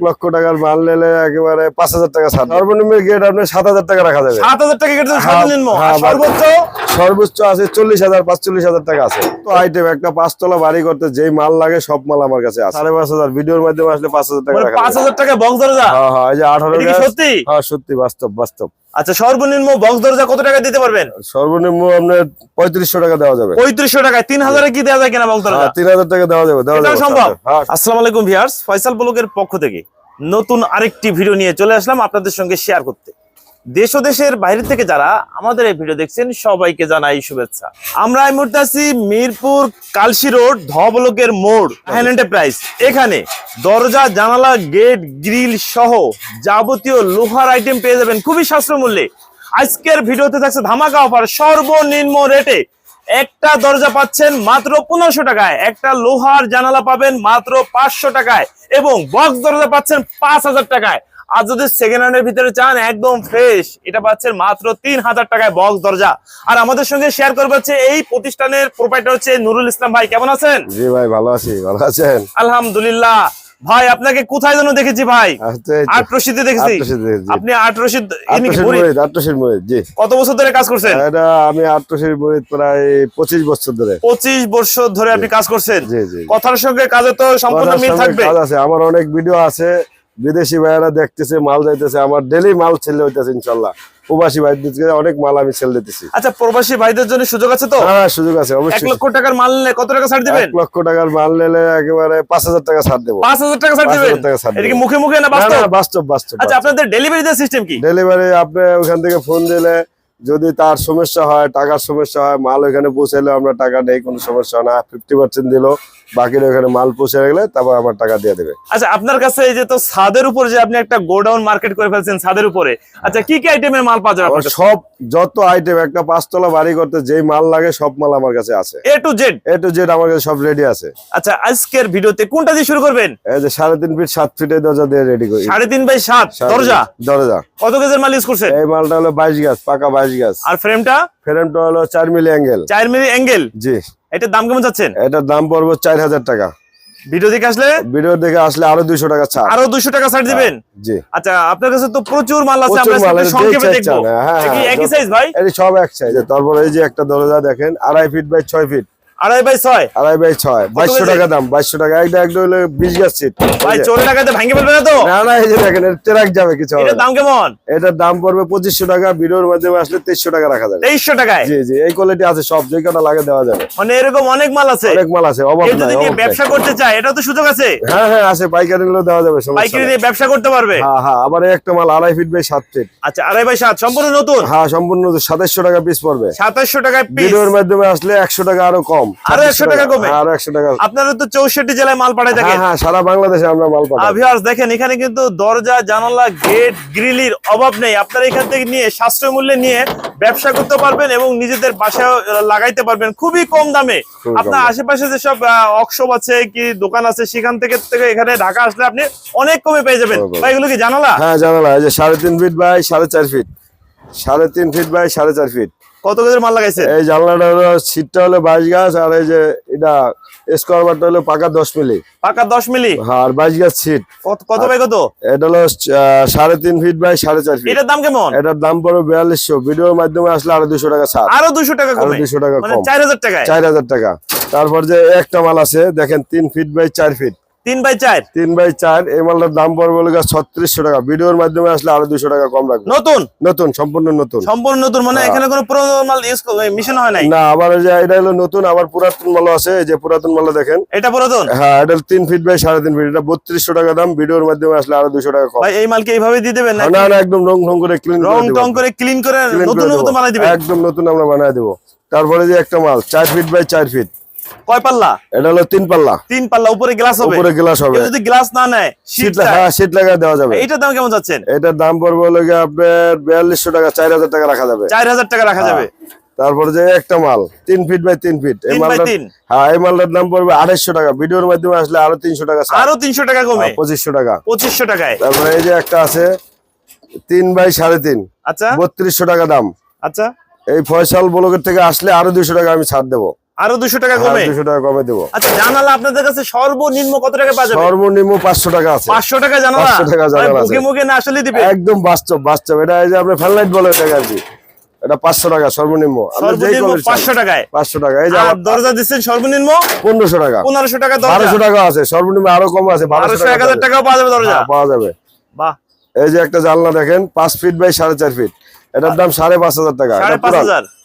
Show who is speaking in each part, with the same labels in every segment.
Speaker 1: লক্ষ টাকার মাল নিলে একেবারে পাঁচ হাজার টাকা সর্বনিম্ন গেট আপনার সাত হাজার টাকা রাখা যাবে।
Speaker 2: সাত হাজার টাকা গেট
Speaker 1: হ্যাঁ, হ্যাঁ,
Speaker 2: সর্বোচ্চ
Speaker 1: সর্বোচ্চ আছে চল্লিশ হাজার পাঁচচল্লিশ হাজার টাকা আছে। তো আইটেম একটা পাঁচতলা বাড়ি করতে যেই মাল লাগে সব মাল আমার কাছে আছে। সাড়ে পাঁচ হাজার ভিডিওর মাধ্যমে আসলে পাঁচ হাজার টাকা
Speaker 2: মানে পাঁচ হাজার টাকা বক্স দরজা?
Speaker 1: হ্যাঁ হ্যাঁ এই যে আঠারো
Speaker 2: সত্যি?
Speaker 1: হ্যাঁ সত্যি বাস্তব বাস্তব।
Speaker 2: আচ্ছা সর্বনিম্ন বক্স দরজা কত টাকা দিতে পারবেন?
Speaker 1: সর্বনিম্ন আপনার পঁয়ত্রিশশো টাকা দেওয়া যাবে।
Speaker 2: পঁয়ত্রিশশো টাকায় তিন হাজারে কি দেওয়া যায় কিনা বক্স দরজা?
Speaker 1: হ্যাঁ, তিন হাজার টাকা দেওয়া যাবে দেওয়া যাবে।
Speaker 2: সম্ভব?
Speaker 1: হ্যাঁ
Speaker 2: আসসালামু আলাইকুম ভিউয়ার্স ফয়সাল ব্লগের পক্ষ থেকে নতুন আরেকটি ভিডিও নিয়ে চলে আসলাম আপনাদের সঙ্গে শেয়ার করতে। দেশ দেশের বাইরে থেকে যারা আমাদের এই ভিডিও দেখছেন, সবাইকে জানাই শুভেচ্ছা। আমরা এই মুহূর্তে আছি মিরপুর কালসি রোড ধবলকের ব্লকের মোড় এন্টারপ্রাইজ এখানে দরজা, জানালা, গেট, গ্রিল সহ যাবতীয় লোহার আইটেম পেয়ে যাবেন খুবই সাশ্রয় মূল্যে। আজকের ভিডিওতে থাকছে ধামাকা অফার, সর্বনিম্ন রেটে একটা দরজা পাচ্ছেন মাত্র পনেরোশো টাকায়। একটা লোহার জানালা পাবেন মাত্র পাঁচশো টাকায় এবং বক্স দরজা পাচ্ছেন পাঁচ হাজার টাকায়। আর যদি সেকেন্ড হ্যান্ডের ভিতরে চান একদম ফ্রেশ এটা পাচ্ছেন মাত্র তিন হাজার টাকায় বক্স দরজা। আর আমাদের সঙ্গে শেয়ার করবে হচ্ছে এই প্রতিষ্ঠানের প্রোপাইটার হচ্ছে নুরুল ইসলাম ভাই কেমন আছেন?
Speaker 1: জি ভাই ভালো আছি ভালো আছেন?
Speaker 2: আলহামদুলিল্লাহ। ভাই আপনাকে কোথায় যেন দেখেছি ভাই? আট রশিদে দেখেছি।
Speaker 1: আট রশিদে।
Speaker 2: আপনি আট রশিদ কত বছর ধরে কাজ করছেন?
Speaker 1: আমি আটশোশির মরিদ প্রায় পঁচিশ বছর ধরে।
Speaker 2: পঁচিশ বছর ধরে আপনি কাজ করছেন? কথার সঙ্গে কাজে তো সম্পূর্ণ মিল থাকবে।
Speaker 1: আমার অনেক ভিডিও আছে। বিদেশি ভাইয়েরা দেখতেছে মাল যাইতেছে আমার ডেলি মাল ছেলে হইতেছে ইনশাল্লাহ। প্রবাসী ভাইদের অনেক মাল আমি ছেলে দিতেছি।
Speaker 2: আচ্ছা প্রবাসী ভাইদের জন্য সুযোগ আছে তো?
Speaker 1: হ্যাঁ সুযোগ আছে অবশ্যই।
Speaker 2: লক্ষ টাকার মাল নিলে কত টাকা ছাড় দিবেন?
Speaker 1: লক্ষ টাকার মাল নিলে একেবারে পাঁচ হাজার টাকা ছাড় দেবো।
Speaker 2: পাঁচ হাজার টাকা ছাড় দিবেন?
Speaker 1: টাকা ছাড়
Speaker 2: এটা কি মুখে মুখে না
Speaker 1: না,
Speaker 2: বাস্তব
Speaker 1: বাস্তব বাস্তব
Speaker 2: আচ্ছা আপনাদের ডেলিভারি দেওয়ার সিস্টেম কি?
Speaker 1: ডেলিভারি আপনি ওখান থেকে ফোন দিলে যদি তার সমস্যা হয় টাকার সমস্যা হয় মাল ওখানে পৌঁছাইলে আমরা টাকা নেই কোনো সমস্যা না। ফিফটি পার্সেন্ট দিলো বাকিটা ওখানে মাল পৌঁছে গেলে তারপর আমার টাকা দিয়ে দেবে।
Speaker 2: আচ্ছা আপনার কাছে এই যে তো ছাদের উপর যে আপনি একটা গোডাউন মার্কেট করে ফেলছেন ছাদের উপরে আচ্ছা কি কি আইটেমের মাল পাওয়া যাবে
Speaker 1: সব যত আইটেম একটা পাঁচতলা বাড়ি করতে যেই মাল লাগে সব মাল আমার কাছে আছে।
Speaker 2: A to Z
Speaker 1: A to Z আমার কাছে সব রেডি আছে।
Speaker 2: আচ্ছা আজকের ভিডিওতে কোনটা দিয়ে শুরু করবেন?
Speaker 1: এই যে সাড়ে তিন ফিট সাত ফিটের দরজা দিয়ে রেডি করি।
Speaker 2: সাড়ে তিন বাই সাত দরজা?
Speaker 1: দরজা।
Speaker 2: কত গেজের মাল ইউজ করছেন?
Speaker 1: এই মালটা হলো বাইশ গাছ পাকা বাইশ গাছ
Speaker 2: আর ফ্রেমটা
Speaker 1: ফ্রেমটা হলো চার মিলি অ্যাঙ্গেল
Speaker 2: চার মিলি অ্যাঙ্গেল
Speaker 1: জি।
Speaker 2: এটার দাম কেমন যাচ্ছেন?
Speaker 1: এটার দাম পড়ব চার হাজার টাকা।
Speaker 2: ভিডিও দেখে আসলে?
Speaker 1: ভিডিও দেখে আসলে আরও দুইশো টাকা ছাড়।
Speaker 2: আরও দুইশো টাকা ছাড় দিবেন?
Speaker 1: জি।
Speaker 2: আচ্ছা আপনার কাছে তো প্রচুর মাল আছে আমরা সংক্ষেপে দেখব।
Speaker 1: হ্যাঁ, হ্যাঁ,
Speaker 2: একই সাইজ ভাই?
Speaker 1: সব এক সাইজ তারপরে এই যে একটা দরজা দেখেন আড়াই ফিট বাই ছয় ফিট
Speaker 2: আড়াই বাই ছয়।
Speaker 1: আড়াই বাই ছয়। বাইশশো টাকা দাম বাইশশো টাকা। একটা একটা হলো বিশ গাছ সিট।
Speaker 2: ভাই চোর টাকাতে ভাঙে ফেলবে না তো?
Speaker 1: না না এই যে দেখেন ট্রাক যাবে কিছু
Speaker 2: এটার দাম কেমন?
Speaker 1: এটার দাম পড়বে পঁচিশশো টাকা ভিডিওর মাধ্যমে আসলে তেইশশো টাকা রাখা যাবে।
Speaker 2: তেইশশো টাকায়?
Speaker 1: জি জি এই কোয়ালিটি আছে সব যে কটা লাগে দেওয়া যাবে।
Speaker 2: মানে এরকম অনেক মাল আছে।
Speaker 1: অনেক মাল আছে অভাব নাই
Speaker 2: যদি নিয়ে
Speaker 1: অভাব নাই।
Speaker 2: ব্যবসা করতে চায় এটা তো সুযোগ আছে?
Speaker 1: হ্যাঁ হ্যাঁ আছে পাইকারি নিলেও দেওয়া যাবে
Speaker 2: পাইকারি। ব্যবসা করতে পারবে?
Speaker 1: হ্যাঁ হ্যাঁ আবার একটা মাল আড়াই ফিট বাই সাত ফিট
Speaker 2: আচ্ছা আড়াই বাই সাত সম্পূর্ণ নতুন?
Speaker 1: হ্যাঁ সম্পূর্ণ সাতাশশো টাকা পিস পড়বে।
Speaker 2: সাতাশশো টাকায় পিস
Speaker 1: ভিডিওর মাধ্যমে আসলে একশো টাকা আরও কম।
Speaker 2: আরও 100 টাকা কমে?
Speaker 1: আরও একশো টাকা।
Speaker 2: আপনারা তো চৌষট্টি জেলায় মাল পাঠাই
Speaker 1: হ্যাঁ
Speaker 2: থাকেন।
Speaker 1: হ্যাঁ সারা বাংলাদেশে আমরা মাল পাঠাই।
Speaker 2: দেখেন এখানে কিন্তু দরজা জানালা গেট গ্রিলির অভাব নেই। আপনারা এখান থেকে নিয়ে সাশ্রয় মূল্যে নিয়ে ব্যবসা করতে পারবেন এবং নিজেদের বাসায় লাগাইতে পারবেন খুবই কম দামে। আপনার আশেপাশে যেসব অকশপ আছে কি দোকান আছে সেখান থেকে থেকে এখানে ঢাকা আসলে আপনি অনেক কমে পেয়ে যাবেন। ভাই এগুলো কি জানালা?
Speaker 1: হ্যাঁ জানালা। এই যে সাড়ে তিন ফিট বাই সাড়ে চার ফিট সাড়ে তিন ফিট বাই সাড়ে চার ফিট
Speaker 2: কত গেজের মাল লাগাইছে?
Speaker 1: এই জানলাটা হলো সিটটা হলো বাইশ গাছ আর এই যে এটা স্কোয়ার বারটা হলো পাকা দশ মিলি।
Speaker 2: পাকা দশ মিলি?
Speaker 1: হ্যাঁ আর বাইশ গাছ সিট
Speaker 2: কত বাই কত?
Speaker 1: এটা হলো সাড়ে তিন ফিট বাই সাড়ে চার ফিট।
Speaker 2: এটার দাম কেমন?
Speaker 1: এটার দাম পড়বে বিয়াল্লিশশো। ভিডিওর মাধ্যমে আসলে আরও দুশো টাকা ছাড়।
Speaker 2: আরও দুশো টাকা আরও
Speaker 1: দুশো টাকা
Speaker 2: মানে চার হাজার টাকা
Speaker 1: চার হাজার টাকা। তারপর যে একটা মাল আছে দেখেন তিন ফিট বাই চার ফিট।
Speaker 2: তিন বাই চার?
Speaker 1: তিন বাই চার এই মালটার দাম পড়বে হলো ছত্রিশশো টাকা। ভিডিওর মাধ্যমে আসলে আরও দুশো টাকা কম রাখব।
Speaker 2: নতুন?
Speaker 1: নতুন সম্পূর্ণ নতুন।
Speaker 2: সম্পূর্ণ নতুন মানে
Speaker 1: হ্যাঁ।
Speaker 2: এখানে কোনো পুরোনো মাল মিশন হয় নাই?
Speaker 1: না আবার এটা হলো নতুন আবার পুরাতন মাল আছে যে পুরাতন মাল দেখেন।
Speaker 2: এটা পুরাতন?
Speaker 1: হ্যাঁ এটা তিন ফিট বাই সাড়ে তিন ফিট এটা বত্রিশশো টাকা দাম ভিডিওর মাধ্যমে আসলে আরও দুশো টাকা কম।
Speaker 2: এই মালকে এইভাবে দিয়ে দেবেন না
Speaker 1: না একদম রং রং করে ক্লিন
Speaker 2: রং টং করে ক্লিন করে নতুন নতুন বানাই দিবেন?
Speaker 1: একদম নতুন আমরা বানায় দেবো। তারপরে যে একটা মাল চার ফিট বাই চার ফিট
Speaker 2: কয় পাল্লা?
Speaker 1: এটা হলো তিন পাল্লা।
Speaker 2: তিন পাল্লা উপরে গ্লাস হবে।
Speaker 1: উপরে গ্লাস হবে।
Speaker 2: যদি গ্লাস না নেয়
Speaker 1: শীত হ্যাঁ শীত লাগা দেওয়া যাবে।
Speaker 2: দাম কেমন যাচ্ছেন?
Speaker 1: এটার দাম পড়বে হলো গিয়ে আপনার বিয়াল্লিশশো টাকা চার হাজার টাকা রাখা যাবে।
Speaker 2: চার হাজার টাকা রাখা যাবে।
Speaker 1: তারপরে যে একটা মাল তিন ফিট বাই তিন ফিট এই। হ্যাঁ এই মালটার দাম পড়বে আড়াইশো টাকা। ভিডিওর মাধ্যমে আসলে আরও তিনশো টাকা।
Speaker 2: আরও তিনশো টাকা কমে।
Speaker 1: হ্যাঁ, পঁচিশশো টাকা।
Speaker 2: পঁচিশশো টাকায়।
Speaker 1: তারপরে এই যে একটা আছে তিন বাই সাড়ে তিন।
Speaker 2: আচ্ছা।
Speaker 1: বত্রিশশো টাকা দাম।
Speaker 2: আচ্ছা।
Speaker 1: এই ফয়সাল ব্লকের থেকে আসলে আরও দুইশো টাকা আমি ছাড় দেবো।
Speaker 2: আরও দুশো টাকা কমে?
Speaker 1: দুশো টাকা কমে দেবো।
Speaker 2: আচ্ছা জানালা আপনাদের কাছে সর্বনিম্ন কত টাকা পাওয়া যাবে?
Speaker 1: সর্বনিম্ন পাঁচশো টাকা আছে।
Speaker 2: পাঁচশো টাকা জানালা?
Speaker 1: 500 টাকা জানালা আছে।
Speaker 2: মুখে মুখে না আসলে দিবে?
Speaker 1: একদম বাস্তব বাস্তব। এটা এই যে আপনি ফ্যানলাইট বলে এটাকে আর কি। এটা পাঁচশো টাকা সর্বনিম্ন।
Speaker 2: পাঁচশো টাকায়?
Speaker 1: পাঁচশো টাকা। এই যে
Speaker 2: আর দরজা দিচ্ছেন সর্বনিম্ন?
Speaker 1: পনেরোশো টাকা।
Speaker 2: পনেরোশো টাকা দরজা?
Speaker 1: টাকা আছে। সর্বনিম্ন আরও কম আছে
Speaker 2: বারোশো এক হাজার টাকাও পাওয়া যাবে দরজা?
Speaker 1: হ্যাঁ, পাওয়া যাবে।
Speaker 2: বাহ।
Speaker 1: এই যে একটা জানলা দেখেন পাঁচ ফিট বাই সাড়ে চার ফিট এটার দাম সাড়ে পাঁচ হাজার টাকা?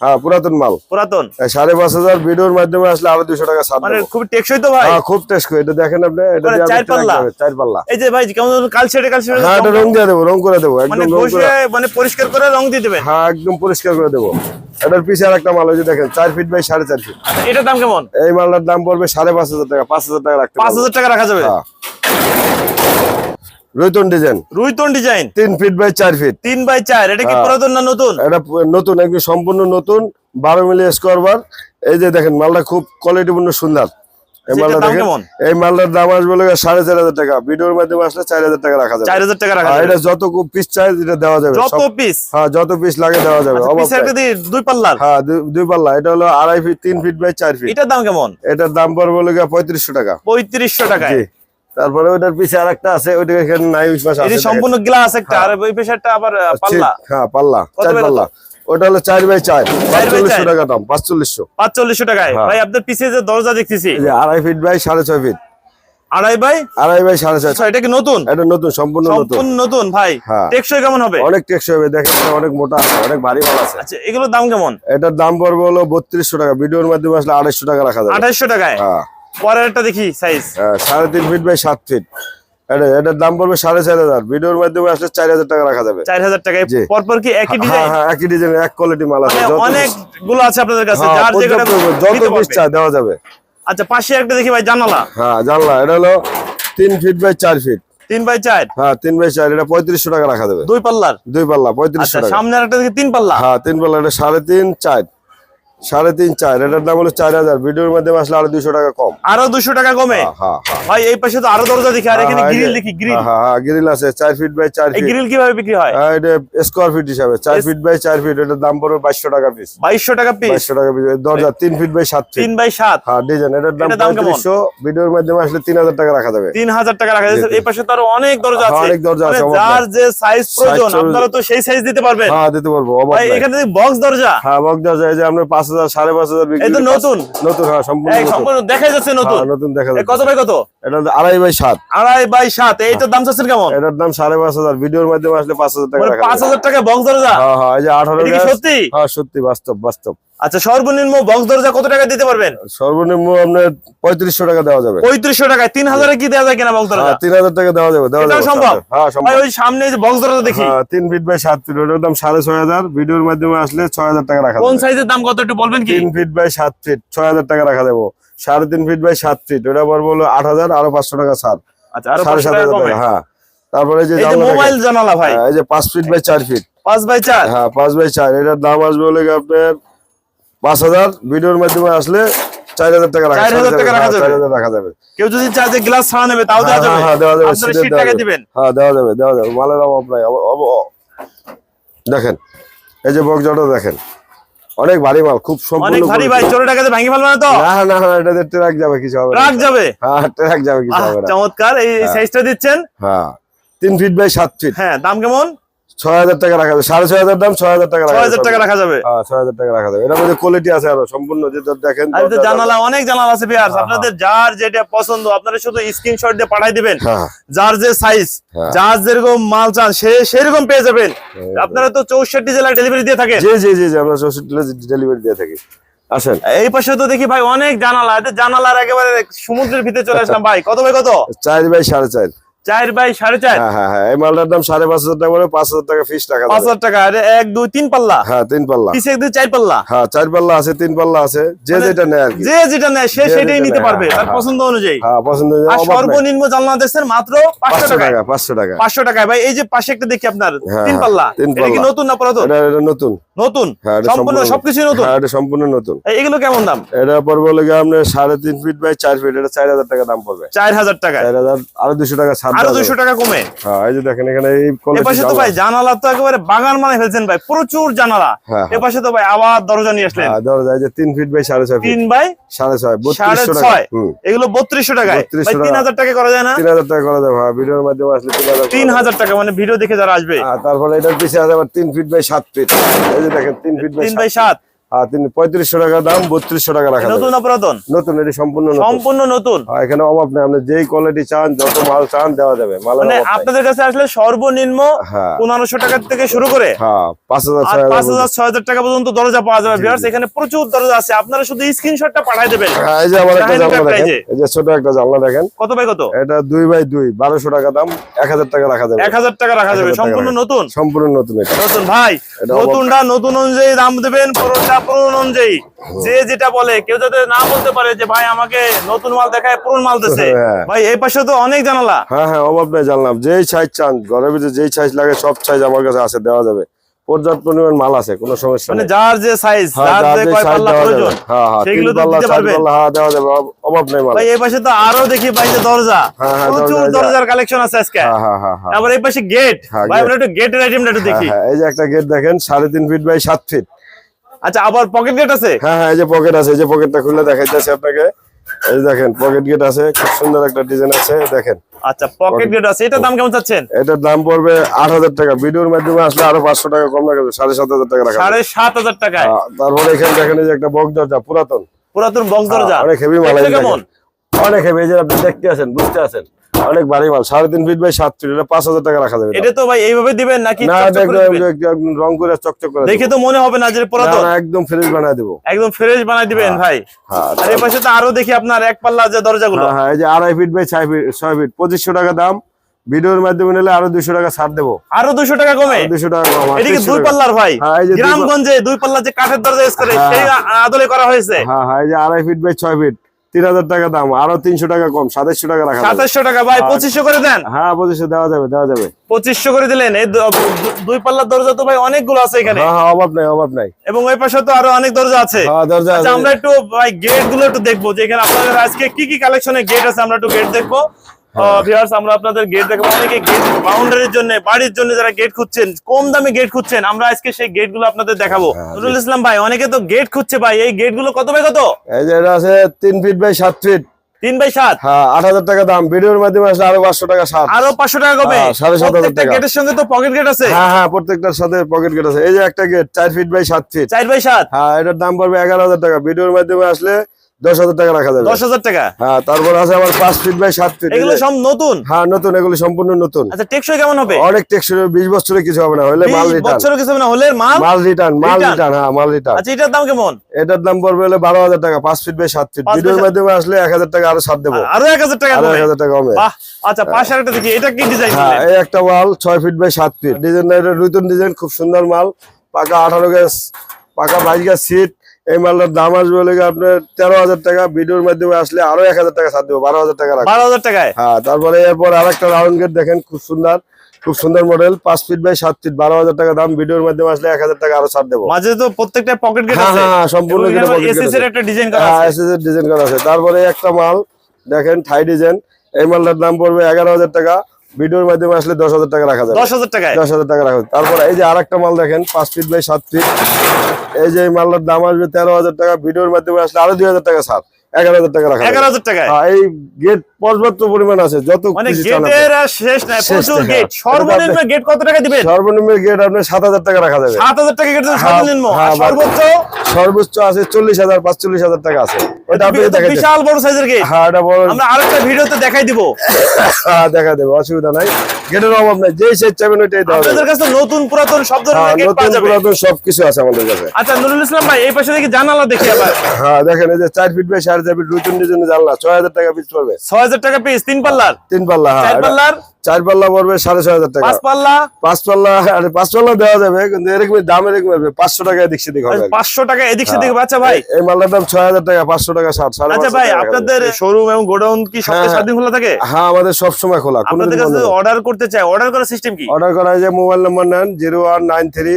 Speaker 1: হ্যাঁ পুরাতন মাল।
Speaker 2: পুরাতন?
Speaker 1: সাড়ে পাঁচ হাজার ভিডিওর মাধ্যমে আসলে আরও দুশো টাকা ছাড়
Speaker 2: মানে খুব টেকসই তো ভাই?
Speaker 1: হ্যাঁ খুব টেস্ট এটা দেখেন আপনি এটা
Speaker 2: মানে চার পাল্লা?
Speaker 1: চার পাল্লা।
Speaker 2: এই যে ভাই কেমন কাল ছেড়ে কাল ছেড়ে
Speaker 1: হ্যাঁ এটা রং দিয়ে দেবো রং করে দেবো
Speaker 2: মানে
Speaker 1: একদম করে
Speaker 2: মানে পরিষ্কার করে রং দিয়ে দেবেন?
Speaker 1: হ্যাঁ একদম পরিষ্কার করে দেবো। এটার পিছে আর একটা মাল ওই যে দেখেন চার ফিট বাই সাড়ে চার ফিট।
Speaker 2: এটার দাম কেমন?
Speaker 1: এই মালটার দাম পড়বে সাড়ে পাঁচ হাজার টাকা পাঁচ হাজার টাকা রাখতে
Speaker 2: পাঁচ হাজার টাকা রাখা যাবে?
Speaker 1: হ্যাঁ। রৈতন ডিজাইন।
Speaker 2: রুইতন ডিজাইন।
Speaker 1: তিন ফিট বাই চার ফিট
Speaker 2: তিন বাই চার এটা কি
Speaker 1: হ্যাঁ।
Speaker 2: পুরাতন না নতুন?
Speaker 1: এটা নতুন একদম সম্পূর্ণ নতুন। বারো মিলি স্কোয়ার বার এই যে দেখেন মালটা খুব কোয়ালিটিপূর্ণ সুন্দর। এই মালটা
Speaker 2: দাম
Speaker 1: দেখেন এই মালটার দাম আসবে সাড়ে চার হাজার টাকা। ভিডিওর মাধ্যমে আসলে চার হাজার টাকা রাখা যাবে।
Speaker 2: চার হাজার টাকা রাখা
Speaker 1: এটা যত পিস চাই এটা দেওয়া যাবে।
Speaker 2: যত পিস
Speaker 1: হ্যাঁ যত পিস লাগে দেওয়া যাবে।
Speaker 2: দিয়ে দুই পাল্লার?
Speaker 1: হ্যাঁ দুই- পাল্লা। এটা হলো আড়াই ফিট তিন ফিট বাই চার ফিট
Speaker 2: এটার দাম কেমন?
Speaker 1: এটার দাম পড়বে পঁয়ত্রিশশো টাকা।
Speaker 2: পঁয়ত্রিশশো টাকায়।
Speaker 1: জি। তারপরে ওটার পিছে আর একটা আছে ওইটা এখানে নাই উইশ মাস আছে।
Speaker 2: সম্পূর্ণ গ্লাস একটা আর ওই পেশারটা আবার পাল্লা।
Speaker 1: হ্যাঁ পাল্লা চার পাল্লা। ওটা হলো চার বাই চার পাঁচচল্লিশশো? টাকা দাম পাঁচচল্লিশশো।
Speaker 2: পাঁচচল্লিশশো টাকায়?
Speaker 1: হ্যাঁ।
Speaker 2: ভাই আপনার পিছে যে দরজা দেখতেছি।
Speaker 1: আড়াই ফিট বাই সাড়ে ছয় ফিট।
Speaker 2: আড়াই বাই?
Speaker 1: আড়াই বাই সাড়ে ছয়।
Speaker 2: আচ্ছা এটা কি নতুন?
Speaker 1: এটা নতুন সম্পূর্ণ নতুন।
Speaker 2: নতুন ভাই।
Speaker 1: হ্যাঁ।
Speaker 2: টেকসই কেমন হবে?
Speaker 1: অনেক টেকসই হবে দেখেন অনেক মোটা আছে অনেক ভারী মাল আছে।
Speaker 2: আচ্ছা এগুলোর দাম কেমন?
Speaker 1: এটার দাম পড়বে হলো বত্রিশশো টাকা ভিডিওর মাধ্যমে আসলে আড়াইশো টাকা রাখা যাবে।
Speaker 2: আঠাইশশো টাকায়?
Speaker 1: হ্যাঁ।
Speaker 2: পরেরটা দেখি সাইজ
Speaker 1: হ্যাঁ, সাড়ে তিন ফিট বাই সাত ফিট এটার দাম পড়বে সাড়ে চার হাজার। ভিডিওর মাধ্যমে আসলে চার হাজার টাকা রাখা যাবে।
Speaker 2: চার হাজার টাকায়। পরপর কি একই
Speaker 1: হ্যাঁ
Speaker 2: ডিজাইন
Speaker 1: হ্যাঁ একই ডিজাইনের এক কোয়ালিটি মাল আছে।
Speaker 2: মানে আছে আপনাদের কাছে
Speaker 1: হ্যাঁ,
Speaker 2: যার যেটা
Speaker 1: যত পিস চাই দেওয়া যাবে।
Speaker 2: আচ্ছা পাশে একটা দেখি ভাই জানালা।
Speaker 1: হ্যাঁ জানলা। এটা হলো তিন ফিট বাই চার ফিট
Speaker 2: তিন বাই চার?
Speaker 1: হ্যাঁ তিন বাই চার। এটা পঁয়ত্রিশশো টাকা রাখা যাবে।
Speaker 2: দুই পাল্লার?
Speaker 1: দুই পাল্লা পঁয়ত্রিশশো
Speaker 2: আচ্ছা
Speaker 1: টাকা।
Speaker 2: সামনে একটা দেখি তিন পাল্লা।
Speaker 1: হ্যাঁ তিন পাল্লা এটা সাড়ে তিন চার। সাড়ে তিন চার এটার দাম হলো চার হাজার। ভিডিওর মাধ্যমে আসলে আরও দুশো টাকা কম।
Speaker 2: আরও দুশো টাকা কমে?
Speaker 1: হ্যাঁ হ্যাঁ হ্যাঁ।
Speaker 2: ভাই এই পাশে তো আরও দরজা দেখি আর এখানে গ্রিল দেখি গ্রিল
Speaker 1: হ্যাঁ গ্রিল আছে চার ফিট বাই চার ফিট
Speaker 2: গ্রিল কীভাবে বিক্রি হয়?
Speaker 1: এটা স্কোয়ার ফিট হিসাবে চার ফিট বাই চার ফিট এটার দাম পড়বে বাইশশো টাকা পিস
Speaker 2: বাইশশো টাকা পিস
Speaker 1: বাইশশো টাকা পিস দরজা তিন ফিট বাই সাত
Speaker 2: তিন বাই সাত?
Speaker 1: হ্যাঁ ডিজাইন এটার দাম? পঁয়ত্রিশশো ভিডিওর মাধ্যমে আসলে তিন হাজার টাকা রাখা যাবে।
Speaker 2: তিন হাজার টাকা রাখা যাচ্ছে এই পাশে তো আরও অনেক দরজা আছে।
Speaker 1: অনেক দরজা আছে,
Speaker 2: মানে যার যে সাইজ প্রয়োজন আপনারা তো সেই সাইজ দিতে পারবেন।
Speaker 1: হ্যাঁ দিতে পারব
Speaker 2: ভাই এখানে বক্স দরজা?
Speaker 1: হ্যাঁ বক দরজা এই যে আমরা পাঁচ হাজার সাড়ে পাঁচ হাজার বিক্রি
Speaker 2: এই তো
Speaker 1: করি।
Speaker 2: নতুন?
Speaker 1: নতুন হ্যাঁ সম্পূর্ণ
Speaker 2: সম্পূর্ণ দেখা যাচ্ছে নতুন
Speaker 1: হ্যাঁ, নতুন। দেখা যাচ্ছে
Speaker 2: কত বাই কত?
Speaker 1: এটা আড়াই বাই সাত।
Speaker 2: আড়াই বাই সাত। এইটার দাম চাচ্ছেন কেমন?
Speaker 1: এটার দাম সাড়ে পাঁচ হাজার। ভিডিওর মাধ্যমে আসলে পাঁচ হাজার টাকা
Speaker 2: মানে পাঁচ হাজার টাকা বক্স দরজা
Speaker 1: হ্যাঁ হ্যাঁ এই যে আঠারো হ্যাঁ সত্যি বাস্তব বাস্তব।
Speaker 2: আচ্ছা সর্বনিম্ন বক্স দরজা কত টাকা দিতে পারবেন?
Speaker 1: সর্বনিম্ন আপনার পঁয়ত্রিশশো টাকা দেওয়া যাবে।
Speaker 2: পঁয়ত্রিশশো টাকায় তিন হাজারে কি দেওয়া যায় কিনা বক্স দরজা?
Speaker 1: হ্যাঁ তিন হাজার টাকা দেওয়া যাবে দেওয়া
Speaker 2: সম্ভব?
Speaker 1: হ্যাঁ
Speaker 2: ওই সামনে যে বক্স দরজা দেখি।
Speaker 1: হ্যাঁ তিন ফিট বাই সাত ফিট ওটার দাম সাড়ে ছয় হাজার। ভিডিওর মাধ্যমে আসলে ছয় হাজার টাকা রাখা
Speaker 2: কোন সাইজের দাম কত একটু বলবেন কি?
Speaker 1: তিন ফিট বাই সাত ফিট ছয় হাজার টাকা রাখা দেবো সাড়ে তিন ফিট বাই সাত ফিট ওটা পড়ব হলো আট হাজার আরও পাঁচশো টাকা ছাড়।
Speaker 2: আচ্ছা আরও
Speaker 1: সাড়ে সাত হাজার টাকা হ্যাঁ। তারপরে যে
Speaker 2: মোবাইল জানালা ভাই।
Speaker 1: এই যে পাঁচ ফিট বাই চার ফিট
Speaker 2: পাঁচ বাই চার?
Speaker 1: হ্যাঁ পাঁচ বাই চার এটার দাম আসবে হলে গিয়ে আপনার পাঁচ হাজার ভিডিওর মাধ্যমে আসলে চার হাজার টাকা রাখা
Speaker 2: 4,000 টাকা রাখা
Speaker 1: হ্যাঁ,
Speaker 2: যাবে।
Speaker 1: চার হাজার রাখা যাবে।
Speaker 2: কেউ যদি চায় যে গ্লাস ছাড়া নেবে তাও দেওয়া
Speaker 1: হ্যাঁ,
Speaker 2: যাবে।
Speaker 1: হ্যাঁ, দেওয়া যাবে।
Speaker 2: টাকা। দিবেন।
Speaker 1: হ্যাঁ দেওয়া যাবে দেওয়া যাবে। মালের অভাব নাই। দেখেন এই যে বকজাটা দেখেন। অনেক ভারী মাল খুব সম্পূর্ণ
Speaker 2: ভারী ভাই
Speaker 1: quality।
Speaker 2: টাকাতে ভাঙি ফেলবে না তো?
Speaker 1: না না না এটাতে ট্রাক যাবে কিছু হবে
Speaker 2: ট্রাক যাবে?
Speaker 1: হ্যাঁ ট্রাক যাবে কিছু হবে
Speaker 2: চমৎকার। এই সাইজটা দিচ্ছেন?
Speaker 1: হ্যাঁ। তিন ফিট বাই সাত ফিট
Speaker 2: হ্যাঁ দাম কেমন?
Speaker 1: ছয় হাজার টাকা রাখা যাবে। সাড়ে ছয় হাজার দাম ছয় হাজার টাকা
Speaker 2: ছয় হাজার টাকা রাখা যাবে।
Speaker 1: হ্যাঁ ছয় হাজার টাকা রাখা যাবে। এটার মধ্যে কোয়ালিটি আছে আরও সম্পূর্ণ যেটা দেখেন
Speaker 2: জানালা অনেক জানালা আছে বিয়ার
Speaker 1: হ্যাঁ,
Speaker 2: আপনাদের যার যেটা পছন্দ আপনারা শুধু স্ক্রিনশট দিয়ে পাঠাই দিবেন।
Speaker 1: হ্যাঁ।
Speaker 2: যার যে সাইজ
Speaker 1: হ্যাঁ।
Speaker 2: যার যেরকম মাল চান সে সেরকম পেয়ে যাবেন। আপনারা তো চৌষট্টি জেলায় ডেলিভারি দিয়ে থাকেন।
Speaker 1: জি জি জি জি আমরা চৌষট্টি ডেলিভারি দিয়ে থাকি। আসেন।
Speaker 2: এই পাশে তো দেখি ভাই অনেক জানালা। জানালার একেবারে সমুদ্রের ভিতরে চলে আসলাম ভাই। কত ভাই কত?
Speaker 1: চার বাই সাড়ে চার।
Speaker 2: চার বাই সাড়ে চার?
Speaker 1: হ্যাঁ হ্যাঁ হ্যাঁ। এই মালটার দাম সাড়ে পাঁচ হাজার টাকা করে পাঁচ হাজার টাকা ফিস টাকা
Speaker 2: পাঁচ হাজার টাকা এক দুই তিন পাল্লা?
Speaker 1: হ্যাঁ তিন পাল্লা।
Speaker 2: পিছে এক দুই চার পাল্লা?
Speaker 1: হ্যাঁ চার পাল্লা আছে তিন পাল্লা আছে। যে যেটা নেয় আর
Speaker 2: যে যেটা নেয় সে সেটাই নিতে পারবে তার। পছন্দ অনুযায়ী।
Speaker 1: হ্যাঁ পছন্দ
Speaker 2: আর সর্বনিম্ন জানলা দেখছেন মাত্র পাঁচশো
Speaker 1: পাঁচশো
Speaker 2: টাকা
Speaker 1: টাকা। পাঁচশো টাকা
Speaker 2: ভাই এই যে পাশে একটা দেখি আপনার তিন পাল্লা। এটা কি নতুন না পুরাতন?
Speaker 1: এটা এটা নতুন।
Speaker 2: নতুন? সম্পূর্ণ সবকিছু নতুন।
Speaker 1: হ্যাঁ এটা সম্পূর্ণ নতুন।
Speaker 2: এগুলো কেমন দাম?
Speaker 1: এটা পড়বে লেগে আপনার সাড়ে তিন ফিট বাই চার ফিট এটা চার হাজার টাকা দাম পড়বে।
Speaker 2: চার হাজার টাকায়।
Speaker 1: চার হাজার আরও দুশো টাকা ছাড়
Speaker 2: আরও
Speaker 1: 200
Speaker 2: টাকা কমে।
Speaker 1: হ্যাঁ, দেখেন এখানে এই
Speaker 2: তো ভাই জানালা তো একেবারে বাগান মানে ফেলছেন ভাই প্রচুর জানালা।
Speaker 1: হ্যাঁ,
Speaker 2: হ্যাঁ। তো ভাই আবার দরজা নিয়ে আসলেন।
Speaker 1: দরজা তিন ফিট বাই
Speaker 2: বাই এগুলো ভাই 3000 করা যায় না?
Speaker 1: করা যায়। ভাই ভিডিওর
Speaker 2: টাকা মানে ভিডিও দেখে যারা আসবে।
Speaker 1: তারপরে এটার পিছে আছে আবার ফিট বাই সাত ফিট এই যে দেখেন তিন ফিট বাই
Speaker 2: সাত। মানে আপনারা শুধু স্ক্রিনশটটা পাঠিয়ে দেবেন।
Speaker 1: ছোট একটা জানলা দেখেন।
Speaker 2: কত বাই কত?
Speaker 1: এটা দুই বাই দুই বারোশো টাকা দাম এক হাজার টাকা রাখা যাবে।
Speaker 2: এক হাজার টাকা রাখা যাবে। সম্পূর্ণ নতুন?
Speaker 1: সম্পূর্ণ নতুন
Speaker 2: নতুন ভাই। নতুনটা নতুন অনুযায়ী দাম দেবেন পুরোটা পুরোন অনুযায়ী যে যেটা বলে কেউ যাতে না বলতে পারে যে ভাই আমাকে নতুন মাল দেখায় পুরন মাল দিছে।
Speaker 1: হ্যাঁ।
Speaker 2: ভাই এই পাশে তো অনেক জানালা।
Speaker 1: হ্যাঁ হ্যাঁ অভাব নেই জানলাম। যেই সাইজ চান ঘরের ভিতরে যেই সাইজ লাগে সব সাইজ আমার কাছে আছে দেওয়া যাবে। পর্যাপ্ত পরিমাণ মাল আছে কোনো সমস্যা
Speaker 2: মানে যার যে সাইজ
Speaker 1: হ্যাঁ,
Speaker 2: যার
Speaker 1: যার
Speaker 2: যে
Speaker 1: যে
Speaker 2: কয় পাল্লা প্রয়োজন
Speaker 1: হ্যাঁ, হ্যাঁ,
Speaker 2: সেগুলো তো দিতে
Speaker 1: চার হ্যাঁ, দেওয়া যাবে, অভাব- অভাব মাল।
Speaker 2: ভাই এই পাশে তো আরও দেখি ভাই যে দরজা।
Speaker 1: হ্যাঁ, হ্যাঁ,
Speaker 2: প্রচুর দরজার কালেকশন আছে আজকে।
Speaker 1: হ্যাঁ, হ্যাঁ, হ্যাঁ, হ্যাঁ।
Speaker 2: এই পাশে গেট ভাই আমরা একটু গেটের আইটেমটা একটু দেখি।
Speaker 1: হ্যাঁ, এই যে একটা গেট দেখেন সাড়ে তিন ফিট বাই সাত ফিট
Speaker 2: আচ্ছা আবার পকেট গেট আছে?
Speaker 1: হ্যাঁ হ্যাঁ এই যে পকেট আছে এই যে পকেটটা খুলে দেখাইতেছে আপনাকে। এই দেখেন পকেট গেট আছে খুব সুন্দর একটা ডিজাইন আছে দেখেন।
Speaker 2: আচ্ছা পকেট গেট আছে এটার দাম কেমন চাচ্ছেন?
Speaker 1: এটার দাম পড়বে আট হাজার টাকা। ভিডিওর মাধ্যমে আসলে আরও পাঁচশো টাকা কম সাত হাজার টাকা রাখা যাবে।
Speaker 2: সাড়ে সাত হাজার টাকায়।
Speaker 1: হ্যাঁ, তারপরে এখানে দেখেন এই যে একটা বক দরজা পুরাতন।
Speaker 2: পুরাতন বক্স দরজা।
Speaker 1: হ্যাঁ, অনেক হেভি মাল
Speaker 2: দেখতে
Speaker 1: এই যে
Speaker 2: কেমন?
Speaker 1: অনেক হেভি যে আপনি দেখতে আছেন বুঝতে আছেন। অনেক ভারী মাল সাড়ে তিন ফিট বাই সাত ফিট এটা পাঁচ হাজার টাকা রাখা যাবে।
Speaker 2: এটা তো ভাই এইভাবে দিবেন নাকি
Speaker 1: না রং করে চকচক করে
Speaker 2: দেখে তো মনে হবে না যে পুরাতন।
Speaker 1: একদম ফ্রেশ বানায় দেবো।
Speaker 2: একদম ফ্রেশ বানাই দিবেন ভাই।
Speaker 1: হ্যাঁ
Speaker 2: আর এই পাশে তো আরও দেখি আপনার এক পাল্লা যে দরজাগুলো।
Speaker 1: হ্যাঁ, হ্যাঁ এই যে আড়াই ফিট বাই ছয় ফিট ছয় ফিট পঁচিশশো টাকা দাম। ভিডিওর মাধ্যমে নিলে আরও দুশো টাকা ছাড় দেবো।
Speaker 2: আরও দুশো টাকা কমে?
Speaker 1: দুশো টাকা কম
Speaker 2: এদিকে দুই পাল্লার ভাই?
Speaker 1: হ্যাঁ,
Speaker 2: গ্রামগঞ্জে দুই পাল্লা যে কাঠের দরজা ইউজ করে
Speaker 1: হ্যাঁ।
Speaker 2: সেই আদলে করা হয়েছে।
Speaker 1: হ্যাঁ হ্যাঁ এই যে আড়াই ফিট বাই ছয় ফিট তিন হাজার টাকা দাম আরও তিনশো টাকা কম সাতাশশো টাকা রাখা
Speaker 2: সাতাশশো টাকা ভাই পঁচিশশো করে দেন।
Speaker 1: হ্যাঁ পঁচিশশো দেওয়া যাবে দেওয়া যাবে।
Speaker 2: পঁচিশশো করে দিলেন। এই দুই পাল্লার দরজা তো ভাই অনেকগুলো আছে এখানে।
Speaker 1: হ্যাঁ হ্যাঁ অভাব নাই অভাব নাই।
Speaker 2: এবং ওই পাশে তো আরও অনেক দরজা আছে।
Speaker 1: হ্যাঁ দরজা
Speaker 2: আচ্ছা আমরা একটু ভাই গেটগুলো একটু দেখব যে এখানে আপনাদের আজকে কি কি কালেকশনের গেট আছে আমরা একটু গেট দেখব। ভিউয়ার্স আমরা আপনাদের গেট দেখাবো। অনেকে গেট বাউন্ডারির জন্য বাড়ির জন্য যারা গেট খুঁজছেন কম দামে গেট খুঁজছেন আমরা আজকে সেই আপনাদের দেখাবো।
Speaker 1: হ্যাঁ,
Speaker 2: নুরুল ইসলাম ভাই অনেকে তো গেট খুঁজছে ভাই। এই গেটগুলো কত বাই কত?
Speaker 1: এই যে এটা আছে তিন ফিট বাই সাত ফিট
Speaker 2: তিন বাই সাত?
Speaker 1: হ্যাঁ আট হাজার টাকা দাম। ভিডিওর মাধ্যমে আসলে আরও পাঁচশো টাকা ছাড়
Speaker 2: আরও পাঁচশো টাকা কমে?
Speaker 1: হ্যাঁ, সাড়ে সাত হাজার টাকা।
Speaker 2: গেটের সঙ্গে তো পকেট গেট আছে।
Speaker 1: হ্যাঁ হ্যাঁ প্রত্যেকটার সাথে পকেট গেট আছে। এই যে একটা গেট চার ফিট বাই সাত ফিট
Speaker 2: চার বাই সাত?
Speaker 1: হ্যাঁ এটার দাম পড়বে এগারো হাজার টাকা। ভিডিওর মাধ্যমে আসলে দশ হাজার টাকা রাখা যাবে।
Speaker 2: দশ হাজার টাকা?
Speaker 1: হ্যাঁ তারপর আছে আবার পাঁচ ফিট বাই সাত ফিট
Speaker 2: এগুলো সব নতুন?
Speaker 1: হ্যাঁ নতুন এগুলো সম্পূর্ণ নতুন।
Speaker 2: আচ্ছা টেকসই কেমন হবে?
Speaker 1: অনেক টেকসই বিশ বছরে কিছু হবে না হলে মাল
Speaker 2: বিশ
Speaker 1: রিটার্ন
Speaker 2: বছর কিছু হবে না হলে মাল?
Speaker 1: মাল রিটার্ন মাল রিটার্ন হ্যাঁ মাল রিটার্ন
Speaker 2: আচ্ছা এটার দাম কেমন?
Speaker 1: এটার দাম পড়বে হলে বারো হাজার টাকা পাঁচ ফিট বাই সাত ফিট ভিডিওর মাধ্যমে আসলে এক হাজার টাকা আরও ছাড় দেবো।
Speaker 2: আরও এক হাজার টাকা আরও
Speaker 1: এক হাজার টাকা কমে।
Speaker 2: আচ্ছা পাশে আরেকটা দেখি এটা কি ডিজাইন
Speaker 1: হ্যাঁ এই একটা ছয় ফিট বাই সাত ফিট ডিজাইনটা এটা নতুন ডিজাইন খুব সুন্দর মাল। পাকা আঠারো গ্যাস পাকা বাইশ গ্যাস সিট এই মালটার দাম আসবে গিয়ে আপনার তেরো হাজার টাকা। ভিডিওর মাধ্যমে আসলে আরও এক হাজার টাকা ছাড় দেবো বারো হাজার টাকা
Speaker 2: বারো হাজার টাকায়?
Speaker 1: হ্যাঁ তারপরে এরপর আর একটা রাউন্ড গেট দেখেন খুব সুন্দর খুব সুন্দর মডেল পাঁচ ফিট বাই সাত ফিট বারো হাজার টাকা দাম। ভিডিওর মাধ্যমে আসলে এক হাজার টাকা আরও ছাড় দেবো।
Speaker 2: মাঝে তো প্রত্যেকটা পকেট গেট
Speaker 1: হ্যাঁ হ্যাঁ হ্যাঁ, সম্পূর্ণ
Speaker 2: ডিজাইন করা
Speaker 1: হ্যাঁ এসএস এর ডিজাইন করা আছে। তারপরে একটা মাল দেখেন থাই ডিজাইন এই মালটার দাম পড়বে এগারো হাজার টাকা। ভিডিওর মাধ্যমে আসলে দশ হাজার টাকা রাখা যাবে।
Speaker 2: দশ হাজার টাকায়?
Speaker 1: দশ হাজার টাকা রাখা তারপরে এই যে আরেকটা মাল দেখেন পাঁচ ফিট বাই সাত ফিট এই যে মালটার দাম আসবে তেরো হাজার টাকা ভিডিওর মাধ্যমে আসলে আরও দুই হাজার টাকা ছাড়। এগারো হাজার টাকা রাখা
Speaker 2: এগারো হাজার টাকায়?
Speaker 1: হ্যাঁ, এই গেট পর্যাপ্ত পরিমাণ আছে যত
Speaker 2: মানে
Speaker 1: খুশি চান আপনি।
Speaker 2: গেটের আর শেষ নাই প্রচুর গেট। সর্বনিম্ন গেট কত টাকা দিবেন?
Speaker 1: সর্বনিম্ন গেট আপনার সাত হাজার টাকা রাখা যাবে।
Speaker 2: সাত হাজার টাকা গেট
Speaker 1: হ্যাঁ,
Speaker 2: সর্বনিম্ন।
Speaker 1: হ্যাঁ,
Speaker 2: সর্বোচ্চ?
Speaker 1: সর্বোচ্চ আছে চল্লিশ হাজার পাঁচচল্লিশ হাজার টাকা আছে।
Speaker 2: বিশাল বড় সাইজের গেট
Speaker 1: হ্যাঁ এটা বড়।
Speaker 2: আমরা আরেকটা ভিডিওতে দেখাই দিব।
Speaker 1: হ্যাঁ দেখা দেবে অসুবিধা নাই। গেটের অভাব নাই যেই সেট চাইবেন ওইটাই
Speaker 2: আপনাদের কাছে নতুন পুরাতন সব
Speaker 1: হ্যাঁ
Speaker 2: ধরনের গেট পাওয়া যাবে।
Speaker 1: পুরাতন সবকিছু আছে আমাদের কাছে।
Speaker 2: আচ্ছা নুরুল ইসলাম ভাই এই পাশে দেখি জানালা দেখি আবার।
Speaker 1: হ্যাঁ দেখেন এই যে চার ফিট বাই জানলা ছয় হাজার টাকা পিস পড়বে।
Speaker 2: ছয় হাজার টাকা পিস তিন পাল্লার।
Speaker 1: তিন পাল্লা হ্যাঁ
Speaker 2: চার পাল্লার?
Speaker 1: চার পাল্লা পড়বে সাড়ে ছয় হাজার টাকা।
Speaker 2: পাঁচ পাল্লা
Speaker 1: পাঁচ পাল্লা আরে পাঁচ পাল্লা দেওয়া যাবে কিন্তু এরকমই দাম এরকম হবে পাঁচশো টাকা এদিক সেদিক হবে।
Speaker 2: পাঁচশো টাকা এদিক সেদিক আচ্ছা ভাই।
Speaker 1: এই মালটার দাম ছয় হাজার টাকা পাঁচশো টাকা ষাট সাড়ে
Speaker 2: আচ্ছা ভাই আপনাদের শোরুম এবং গোডাউন কি সপ্তাহে
Speaker 1: হ্যাঁ,
Speaker 2: সাত দিন খোলা থাকে?
Speaker 1: হ্যাঁ আমাদের সব সময় খোলা কোনো
Speaker 2: আপনাদের কাছে অর্ডার করতে চাই অর্ডার করার সিস্টেম কি?
Speaker 1: অর্ডার করা যায় মোবাইল নাম্বার নেন zero one nine three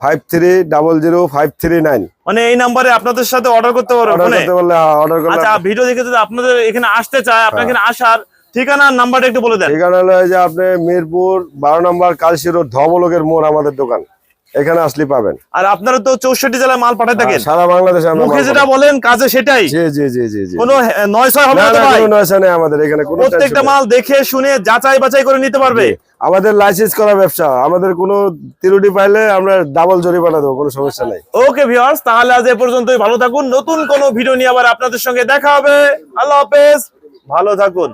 Speaker 1: five three double zero five three nine
Speaker 2: মানে এই নাম্বারে আপনাদের সাথে অর্ডার করতে পারবে
Speaker 1: অর্ডার করতে পারলে হ্যাঁ, অর্ডার করলে
Speaker 2: আচ্ছা ভিডিও দেখে যদি আপনাদের এখানে আসতে চায় আপনার
Speaker 1: হ্যাঁ।
Speaker 2: এখানে আসার ঠিকানা নাম্বারটা একটু বলে দেন।
Speaker 1: এখানে হলো যে আপনি মিরপুর বারো নম্বর কালসি রোড ধবলকের মোড় আমাদের দোকান। এখানে আসলে পাবেন।
Speaker 2: আর আপনারা তো চৌষট্টি জেলায় মাল পাঠায় থাকেন।
Speaker 1: সারা বাংলাদেশে
Speaker 2: মুখে যেটা বলেন কাজে সেটাই।
Speaker 1: জি জি জি জি জি।
Speaker 2: কোনো নয় ছয় হবে
Speaker 1: না
Speaker 2: ভাই?
Speaker 1: নেই আমাদের এখানে কোনো
Speaker 2: প্রত্যেকটা মাল দেখে শুনে যাচাই বাছাই করে নিতে পারবে।
Speaker 1: আমাদের লাইসেন্স করা ব্যবসা আমাদের কোনো ত্রুটি পাইলে আমরা ডাবল জরিমানা দেবো কোনো সমস্যা নাই।
Speaker 2: ওকে ভিউয়ার্স তাহলে আজ এ পর্যন্তই ভালো থাকুন। নতুন কোনো ভিডিও নিয়ে আবার আপনাদের সঙ্গে দেখা হবে। আল্লাহ হাফেজ। ভালো থাকুন।